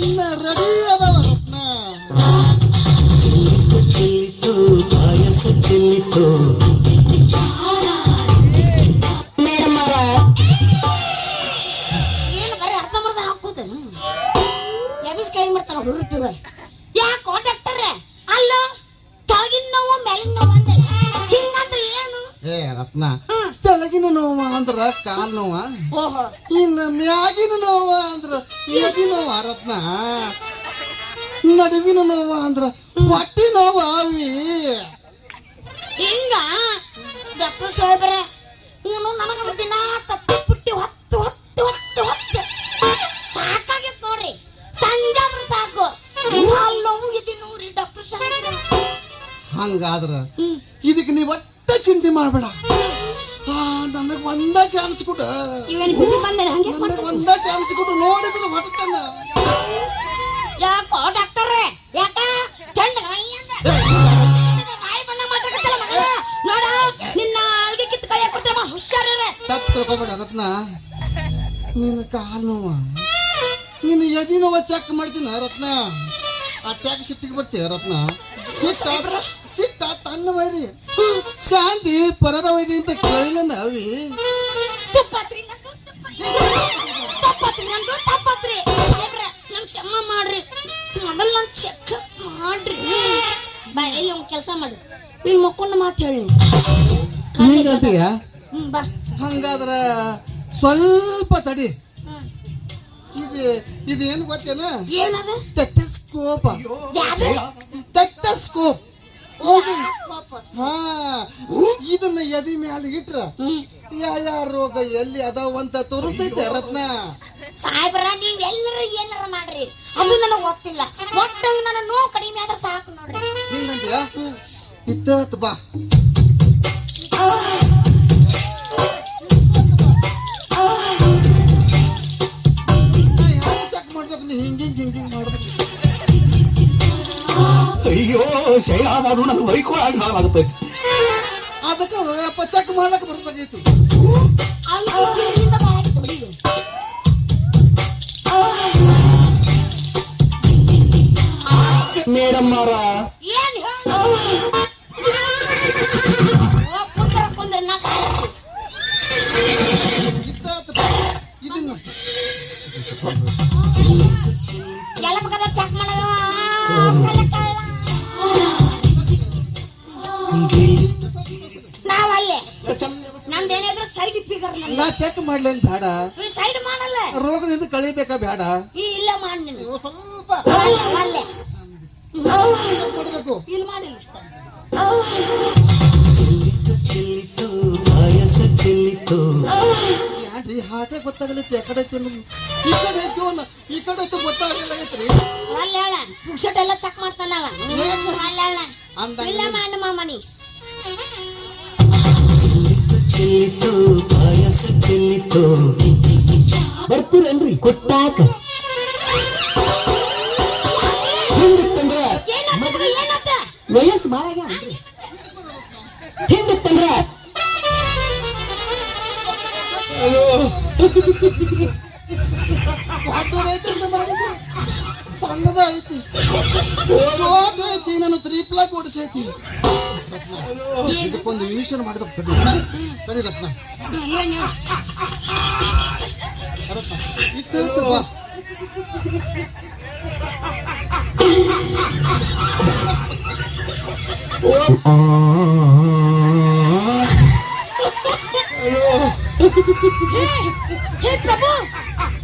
ಎಲ್ಲ ರೆಡಿ ಅದಾವ ರತ್ನ. ಚೆಲ್ಲಿತು ಚೆಲ್ಲಿತು ಪಾಯಸ ಚೆಲ್ಲಿತು ಮೇಡಮ್ ಏನು ಬರೀ ಅರ್ಥ ಬರ್ದ ಹಾಕುದ ಎಬಿಸ್ ಕೈ ಮಾಡ್ತಾನ ಹುಡುಪಿವ ಯಾಕೆ ಕಾಂಟ್ಯಾಕ್ಟರ್ ಅಲ್ಲ ತಳಗಿನ ನೋವು ಮೇಲಿನ ನೋವು ಹಿಂಗಂದ್ರೆ ಏ ರತ್ನ. ತೆಳಗಿನ ನೋವ ಅಂದ್ರ ಕಾಲ್ ನೋವ. ಓಹೋ. ಇನ್ನ ಮ್ಯಾಗಿನ ನೋವ ಅಂದ್ರ ಎದಿ ನೋವ ರತ್ನ. ನಡುವಿನ ನೋವ ಅಂದ್ರ ಹೊಟ್ಟಿ ನೋವ ಅವಿ. ಹಿಂಗ ಡಾಕ್ಟರ್ ಸಾಹೇಬ್ರ ಇವನು ನನಗ ದಿನ ತತ್ತಿ ಪುಟ್ಟಿ ಹೊತ್ತು ಹೊತ್ತು ಹೊತ್ತು ಹೊತ್ತು. ಸಾಕಾಗೈತ್ ನೋಡ್ರಿ. ಸಂಜೆ ಸಾಕು. ಅಲ್ಲ ನೋವು ಇದು ನೋಡ್ರಿ ಡಾಕ್ಟರ್ ಸಾಹೇಬ್ರ. ಹಂಗಾದ್ರ ಇದಕ್ಕೆ ನೀ ಒಟ್ಟ ಚಿಂತೆ ಮಾಡಬೇಡ. ಆ, ನನಗ್ ಒಂದ ಚಾನ್ಸ್ ಕೊಡ. ಇವೇನು ಬುದ್ಧಿ ಬಂದೇನೆ? ಹಂಗೆ ನನಗ್ ಒಂದ ಚಾನ್ಸ್ ಕೊಡು. ನೋಡಿದ್ರೆ ಹೊಟ್ಟನ ಯಾಕೋ ಡಾಕ್ಟರ್? ಯಾಕ? ಚಂಡ ಬಾಯಿ ಬಂದ ಮಾತಾಡತ್ತಲ್ಲ ಮಗ? ನೋಡ ನಿನ್ನ ಅಲ್ಗೆ ಕಿತ್ತು ಕೈ ಕೊಡ್ತೇವ ಹುಷಾರ ತಪ್ಪು ತಿಳ್ಕೊಬೇಡ ರತ್ನ. ನಿನ್ನ ಕಾಲ್ ನೋವ. ನಿನ್ನ ಎದಿ ನೋವ ಚೆಕ್ ಮಾಡ್ತೀನ ರತ್ನ. ಅಟ್ಯಾಕ್ ಸಿಟ್ಟಿಗೆ ಬರ್ತೀಯ ರತ್ನ? ಸಿಟ್ಟ ತನ್ನ ವೈರಿ ಶಾಂತಿ ಪರದ ವೈರಿ ಅಂತ ಕೇಳಿಲ್ಲ ನಾವಿ. ತಪ್ಪತ್ರಿ ನಂದು ತಪ್ಪತ್ರಿ. ನಂದು ತಪ್ಪತ್ರಿ. ಸಾಹೇಬ್ರ ನಂಗೆ ಕ್ಷಮ ಮಾಡ್ರಿ. ಮೊದಲು ನಂಗೆ ಚೆಕ್ ಮಾಡ್ರಿ. ಬಾ ಎಲ್ಲಿ ಒಂದು ಕೆಲಸ ಮಾಡು. ಇಲ್ಲಿ ಮಕ್ಕೊಂಡು ಮಾತು ಹೇಳಿ. ಬಾ. ಹಂಗಾದ್ರ ಸ್ವಲ್ಪ ತಡಿ. ಇದು ಇದು ಏನು ಗೊತ್ತೇನ? ಏನದ? Stethoscope stethoscope scope. ಹಾ. ಇದನ್ನ ಎದಿ ಮ್ಯಾಲ ಇಟ್ರ ಯಾವ ಯಾ ಯಾ ರೋಗ ಎಲ್ಲಿ ಅದಾವ ಅಂತ ತೋರಿಸ್ತೈತೆ ರತ್ನ. ಸಾಹೇಬ್ರ ನೀವ್ ಎಲ್ಲರೂ ಏನಾರ ಮಾಡ್ರಿ. ಅದು ನನಗೆ ಗೊತ್ತಿಲ್ಲ. ಒಟ್ಟಂಗ್ ನನ್ನ ನೋವು ಕಡಿಮೆ ಆದ ಸಾಕು ನೋಡ್ರಿ. ಹಿಂಗಂತೀಯ ಇತ್ತ ಬಾ. ಶೈಲ ಮಾಡು ನನ್ನ ಬೈಕೊಳ್ಳಾಗ ಹಾಳಾಗುತ್ತೈತಿ ಅದಕ್ಕೆ ಚೆಕ್ ಮಾಡ್ಲಕ್ ಬರ್ಬೇಕಾಗಿತ್ತು ಅಲ್ಲಿ ಜೀವನದಿಂದ ಬಾಳ ಆಗಿತ್ತು ಬಿಡಿ ಇದು. ಮೇಡಮ್ ಅವರ ಇದನ್ನ ಚೆಕ್ ಮಾಡೋದು ಮಾಡ್ಲೇನ್ ಬೇಡ ಸೈಡ್ ಮಾಡಲ್ಲ. ರೋಗದಿಂದ ಕಳಿಬೇಕ ಬೇಡ ಈ ಇಲ್ಲ ಮಾಡಿ ನೀನು. ಸ್ವಲ್ಪ. ಕೊಡ್ಬೇಕು ಇಲ್ಲಿ ಮಾಡಿಲ್ಲ ಚೆಲ್ಲಿತು ಚೆಲ್ಲಿತು ಪಾಯಸ ಚೆಲ್ಲಿತು. ಯಾಡ್ರಿ ಹಾಟೆ ಗೊತ್ತಾಗಲಿತ್ತು ಯಾಕಡೆ. ಈ ಕಡೆ ಐತಿ ಅವ್ನ, ಈ ಕಡೆ ಐತಿ ಗೊತ್ತಾಗಲಿಲ್ಲ ಐತ್ರಿ ಅಲ್ಲ ಹೇಳ ಪುಕ್ಷಟ್ ಎಲ್ಲ ಚೆಕ್ ಮಾಡ್ತಾನವ ಅಲ್ಲ ಹೇಳ ಇಲ್ಲ ಮಾಡ ಮಾಮನಿ ಚೆಲ್ಲಿತು ಪಾಯಸ ಚೆಲ್ಲಿತು ಬರ್ತೀರೇನ್ರಿ? ಕೊಟ್ಟಾಕ. ಹಿಂದಿತ್ತಂದ್ರ ವಯಸ್ಸು ಬಾಳಾಗ ಹಿಂದಿತ್ತಂದ್ರ ದೊಡ್ಡದೈತಿ ಅಂತ ಮಾಡಿದ್ರಿ ಸಣ್ಣದ ಐತಿ ಐತಿ ನಾನು ತ್ರೀಪ್ಲಾ ಕೊಡಿಸೈತಿ ಇದಕ್ಕೊಂದು ಇಂಜೆಕ್ಷನ್ ಮಾಡಿದ ತಡಿ ತಡಿ ರತ್ನ ಏನ್ ಹೇಳ ರತ್ನ ಇತ್ತು ಇತ್ತು ಬಾ हे प्रभु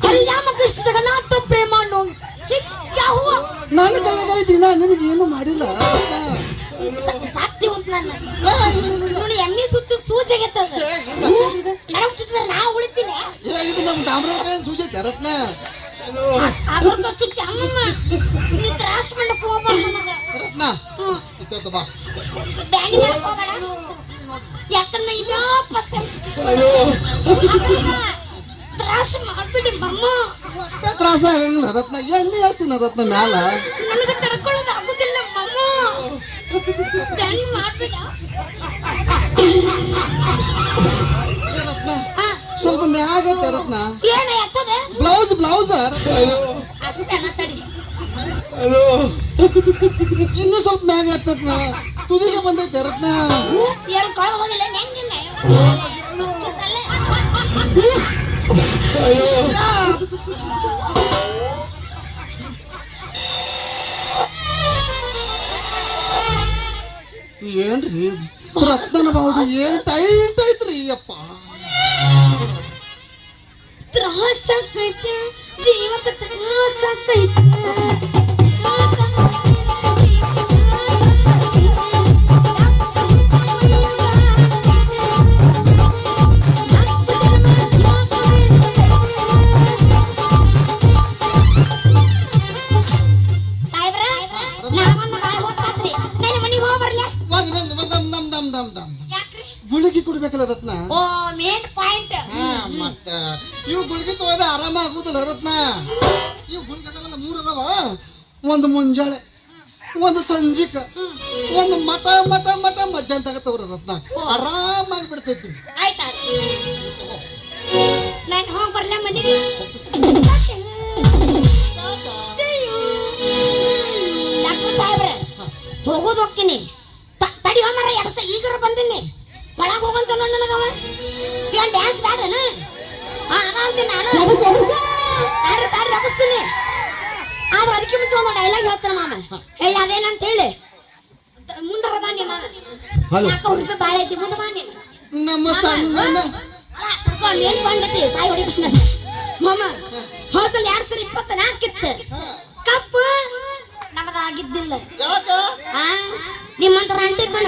हरि राम कृष्ण जगन्नाथ प्रेमानो ये क्या हुआ ನನ್ನ ಕೈಯಾಗ ದಿನ ನಿನಗೆ ಏನು ಮಾಡಿಲ್ಲ ಸಾಕ್ತಿ ಉಂಟು ನನ್ನ ಎಮ್ಮಿ ಸುತ್ತು ಸೂಜಾಗೈತದ ನನಗ್ ಚುಚ್ಚಿದ್ರೆ ನಾ ಉಳಿತೀನಿ ಇದು ನಮ್ಮ ಡಾಮ್ರ ಸೂಜೈತೆ ರತ್ನ. ಅದ್ರದ್ದು ಚುಚ್ಚಿ ಅಮ್ಮಮ್ಮ ನೀ ತ್ರಾಸ್ ಮಾಡಕ್ ಹೋಗ್ಬಾರ್ದು ನನಗ. ರತ್ನ. ಹ್ಮ್. ಇತ್ತು ಬಾ. ಬ್ಯಾಂಡಿ ಮಾಡಕ್ ಹೋಗ್ಬೇಡ ಯಾಕಂದ್ರೆ ಇನ್ನ ಫಸ್ಟ್ ತ್ರಾಸ ಮಾಡ್ಬಿಡಿ ಮಮ್ಮ ತ್ರಾಸ ಆಗಂಗಿಲ್ಲ ರತ್ನ. ಎಣ್ಣೆ ಜಾಸ್ತಿ ರತ್ನ ಮ್ಯಾಲ. ನನಗೆ ತಡ್ಕೊಳ್ಳೋದು ಆಗುದಿಲ್ಲ ಮಮ್ಮ ಬ್ಯಾಂಡಿ ಮಾಡ್ಬೇಡ ಏ, ರತ್ನ ಆ, ಸ್ವಲ್ಪ ಮ್ಯಾಗ ಐತೆ ರತ್ನ. ಬ್ಲೌಸ್ ಬ್ಲೌಸ್ ಇನ್ನು ಸ್ವಲ್ಪ ಮ್ಯಾಗ ಹತ್ತತ್ನ ತುದಿಗೆ ಬಂದೈತೆ ರತ್ನ. ಅಯ್ಯೋ ಏನ್ರಿ? ರತ್ನನ ಬಾವುಡು ಏನ್ ಟೈಟ್ ಐತ್ರಿ ಅಪ್ಪ. ತ್ರಾಸಾಕೈತೆ ತ್ರಾಸ ತ್ರಾಸಾಕೈತೆ, ದಮ್ ದಮ್ ಗುಳಿಗೆ ಕುಡ್ಬೇಕಲ್ಲ ರತ್ನ? ಓ ಮೇನ್ ಪಾಯಿಂಟ್ ಹಾ ಮತ್ತ ಇವು ಗುಳಿಗೆ ತಗೋದ ಆರಾಮ ಆಗುದಿಲ್ಲ ರತ್ನ. ಇವು ಗುಳಿಗೆ ಅದಾವಲ್ಲ ಮೂರ್ ಅದಾವ. ಒಂದು ಮುಂಜಾಳೆ ಒಂದು ಸಂಜಿಕ ಒಂದು ಮಠ ಮಠ ಮಠ ಮಧ್ಯಾಹ್ನ ತಗತ್ತವ್ರ ರತ್ನ. ಆರಾಮಾಗಿ ಬಿಡ್ತೈತಿ. ಆಯ್ತಾ ನಾನು ಹೋಗಿ ಬರ್ಲ ಸಾಹೇಬ್ರೆ ಸಾಹೇಬ್ರ ಹೋಗೋದು ಹೋಗ್ತೀನಿ. ಮರ ಎಬ್ಸ ಬಂದಿನಿ ಒಳಗ್ ಹೋಗಂತ ನನಗವ. ಏನ್ ಡ್ಯಾನ್ಸ್ ಬ್ಯಾಡ್ರನ? ಹಾ ಅದ ಅಂತೀನಿ ನಾನು. ತಾಡ್ರಿ ತಾಡ್ರಿ ಎಬ್ಸ್ತೀನಿ ಆದ್ರೆ ಅದಕ್ಕೆ ಮುಂಚೆ ಒಂದು ಡೈಲಾಗ್ ಹೇಳ್ತಾನೆ ಮಾಮ. ಹೇಳಿ ಅದೇನಂತ ಹೇಳಿ. ಮುಂದರ ಮುಂದೆ ಬಾ ನೀ ಮಾಮ. ಹಲೋ. ನಾಲ್ಕು ರೂಪಾಯಿ ಬಾಳೆ ಐತಿ ಮುಂದೆ ಬಾ ನೀನು. ನಮ್ಮ ಸಣ್ಣ ಮೇಲ್ ಬಂದತಿ? ಸಾಯಿ ಹೊಡಿ ಮಾಮ ಹೋಸಲ್ ಎರಡ್ ಸರಿ ಇಪ್ಪತ್ತ ನಾಲ್ಕಿತ್ತು ಕಪ್ಪು. ನಮಗಾಗಿದ್ದಿಲ್ಲ ನಿಮ್ಮಂತ ಬಣ್ಣ